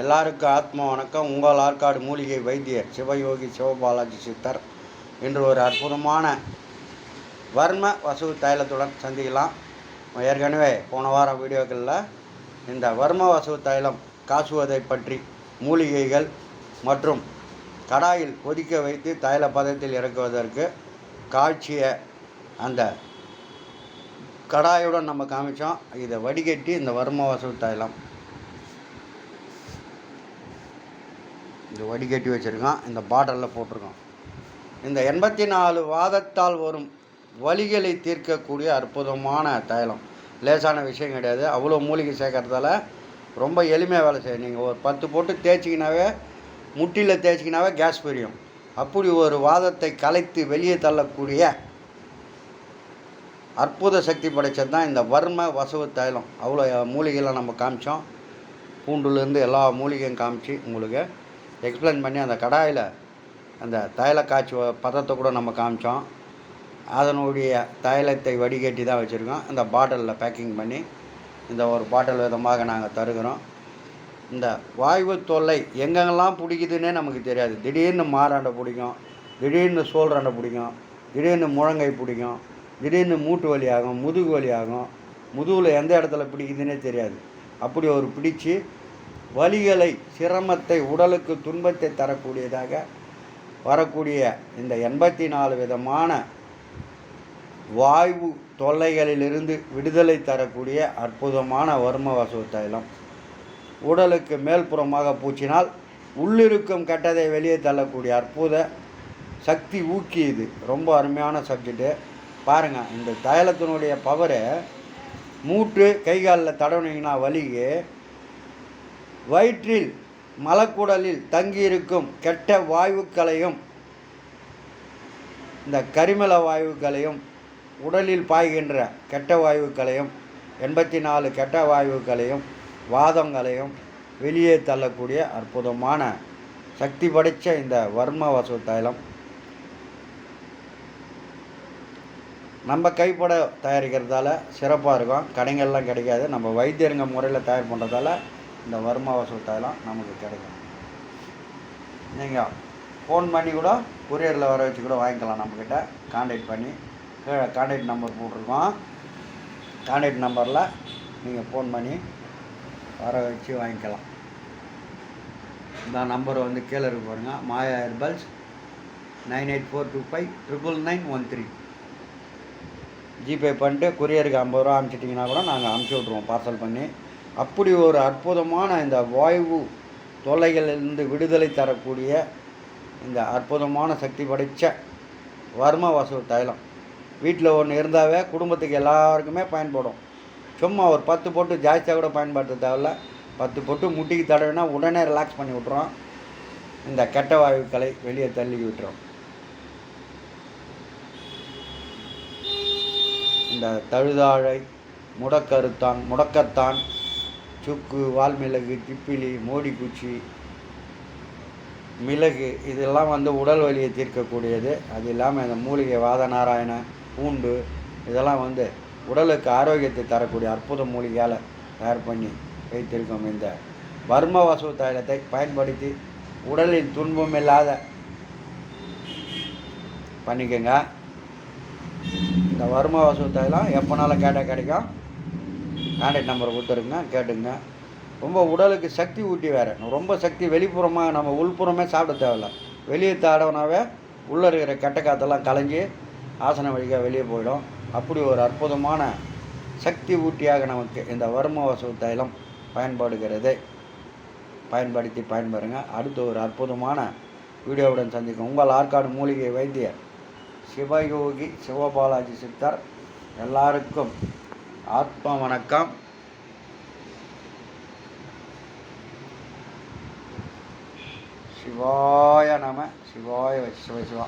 எல்லாருக்கும் ஆத்ம வணக்கம். உங்கள் ஆற்காடு மூலிகை வைத்தியர் சிவயோகி சிவபாலாஜி சித்தர் இன்று ஒரு அற்புதமான வர்ம வசு தைலத்துடன் சந்திக்கலாம். ஏற்கனவே போன வாரம் வீடியோக்களில் இந்த வர்ம வசு தைலம் காசுவதை பற்றி மூலிகைகள் மற்றும் கடாயில் கொதிக்க வைத்து தைல பதத்தில் இறக்குவதற்கு காய்ச்சிய அந்த கடாயுடன் நம்ம காமிச்சோம். இதை வடிகட்டி இந்த வர்ம வசு தைலம் வடிகட்டி வச்சுருக்கோம் இந்த பாட்டிலில் போட்டிருக்கோம் இந்த எண்பத்தி நாலு வாதத்தால் வரும் வலிகளை தீர்க்கக்கூடிய அற்புதமான தைலம். லேசான விஷயம் கிடையாது. அவ்வளோ மூலிகை சேர்க்கறதால ரொம்ப எளிமையாக வேலை செய்யும். நீங்கள் ஒரு பத்து போட்டு தேய்ச்சிக்கினாவே முட்டியில் தேய்ச்சிக்கினாவே கேஸ் பிரியும். அப்படி ஒரு வாதத்தை கலைத்து வெளியே தள்ளக்கூடிய அற்புத சக்தி படைச்சது தான் இந்த வர்ம வசவு தைலம். அவ்வளோ மூலிகைலாம் நம்ம காமிச்சோம். பூண்டுலேருந்து எல்லா மூலிகையும் காமிச்சு உங்களுக்கு எக்ஸ்பிளைன் பண்ணி அந்த கடாயில் அந்த தைல காய்ச்சி பதத்தை கூட நம்ம காமிச்சோம். அதனுடைய தைலத்தை வடிகட்டி தான் வச்சுருக்கோம். அந்த பாட்டிலில் பேக்கிங் பண்ணி இந்த ஒரு பாட்டில் விதமாக நாங்கள் தருகிறோம். இந்த வாய்வு தொல்லை எங்கெங்கெல்லாம் பிடிக்குதுன்னே நமக்கு தெரியாது. திடீர்னு மாறாண்டை பிடிக்கும் திடீர்னு சோல்றாண்டை பிடிக்கும் திடீர்னு முழங்கை பிடிக்கும் திடீர்னு மூட்டு வலி ஆகும் முதுகு வலி ஆகும். முதுகில் எந்த இடத்துல பிடிக்குதுன்னே தெரியாது. அப்படி ஒரு பிடிச்சி வலிகளை சிரமத்தை உடலுக்கு துன்பத்தை தரக்கூடியதாக வரக்கூடிய இந்த எண்பத்தி நாலு விதமான வாய்வு தொல்லைகளிலிருந்து விடுதலை தரக்கூடிய அற்புதமான வர்ம வசு தைலம். உடலுக்கு மேல்புறமாக பூச்சினால் உள்ளிருக்கும் கெட்டதை வெளியே தள்ளக்கூடிய அற்புத சக்தி ஊக்கி இது. ரொம்ப அருமையான சப்ஜெக்ட்டு பாருங்கள் இந்த தைலத்தினுடைய பவரு மூட்டு கை காலில் தடவுனீங்கன்னா வலிக்கு. வயிற்றில் மலக்குடலில் தங்கியிருக்கும் கெட்ட வாயுக்களையும் இந்த கரிமல வாயுக்களையும் உடலில் பாய்கின்ற கெட்ட வாயுக்களையும் எண்பத்தி நாலு கெட்ட வாயுக்களையும் வாதங்களையும் வெளியே தள்ளக்கூடிய அற்புதமான சக்தி படைத்த இந்த வர்ம வசு தைலம். நம்ம கைப்பட தயாரிக்கிறதால சிறப்பாக இருக்கும். கடைகள்லாம் கிடைக்காது. நம்ம வைத்தியருங்க முறையில் தயார் பண்ணுறதால இந்த வர்ம வசு நமக்கு கிடைக்கும். நீங்கள் ஃபோன் பண்ணி கூட கொரியரில் வர வச்சு கூட வாங்கிக்கலாம் நம்மக்கிட்ட காண்டாக்ட் பண்ணி கீழே காண்டாக்ட் நம்பர் போட்டிருக்கோம். காண்டாக்ட் நம்பரில் நீங்கள் ஃபோன் பண்ணி வர வச்சு வாங்கிக்கலாம். இந்த நம்பர் வந்து கீழே இருக்கு பாருங்கள் Maya herbals nine eight four two five triple nine one three. GPay பண்ணிட்டு கொரியருக்கு ஐம்பது ரூபா அனுப்பிச்சிட்டிங்கன்னா கூட நாங்கள் அனுப்பிச்சி விட்ருவோம் பார்சல் பண்ணி. அப்படி ஒரு அற்புதமான இந்த வாயு தொல்லைகளிலிருந்து விடுதலை தரக்கூடிய இந்த அற்புதமான சக்தி படைத்த வர்ம வசு தைலம். வீட்டில் ஒன்று இருந்தாவே குடும்பத்துக்கு எல்லாருக்குமே பயன்படும். சும்மா ஒரு பத்து போட்டு ஜாஸ்தியாக கூட பயன்படுத்த தேவையில்ல. பத்து போட்டு முட்டிக்கு தடவைனா உடனே ரிலாக்ஸ் பண்ணி விட்றோம் இந்த கெட்ட வாயுக்களை வெளியே தள்ளி விட்டுரும். இந்த தழுதாழை முடக்கருத்தான் முடக்கத்தான் சுக்கு வால்மிளகு திப்பிலி மோடிக்குச்சி மிளகு இதெல்லாம் வந்து உடல் வலியை தீர்க்கக்கூடியது. அது இல்லாமல் இந்த மூலிகை வாத நாராயண பூண்டு இதெல்லாம் வந்து உடலுக்கு ஆரோக்கியத்தை தரக்கூடிய அற்புத மூலிகையால் தயார் பண்ணி வைத்திருக்கோம். இந்த வர்ம வசு தைலத்தை பயன்படுத்தி உடலின் துன்பம் இல்லாத பண்ணிக்கோங்க. இந்த வர்ம வசு தைலம் எப்போனாலும் கேட்டால் கிடைக்கும். கான்டாக்ட் நம்பர் கொடுத்துருங்க கேட்டுங்க. ரொம்ப உடலுக்கு சக்தி ஊட்டி வேறு. ரொம்ப சக்தி வெளிப்புறமாக நம்ம உள்புறமே சாப்பிட தேவையில்ல. வெளியே தாடவனாவே உள்ளே இருக்கிற கெட்ட காற்றெல்லாம் கலைஞ்சி ஆசன வழியாக வெளியே போயிடும். அப்படி ஒரு அற்புதமான சக்தி ஊட்டியாக நமக்கு இந்த வர்ம வசு தைலம் பயன்படுகிறது. பயன்படுத்தி பயன்பெறுங்க. அடுத்து ஒரு அற்புதமான வீடியோவுடன் சந்திக்கும். உங்கள் ஆற்காடு மூலிகை வைத்தியர் சிவயோகி சிவபாலாஜி சித்தர். எல்லாருக்கும் ஆத்மா வணக்கம். சிவாய நம சிவாய சிவ சிவா.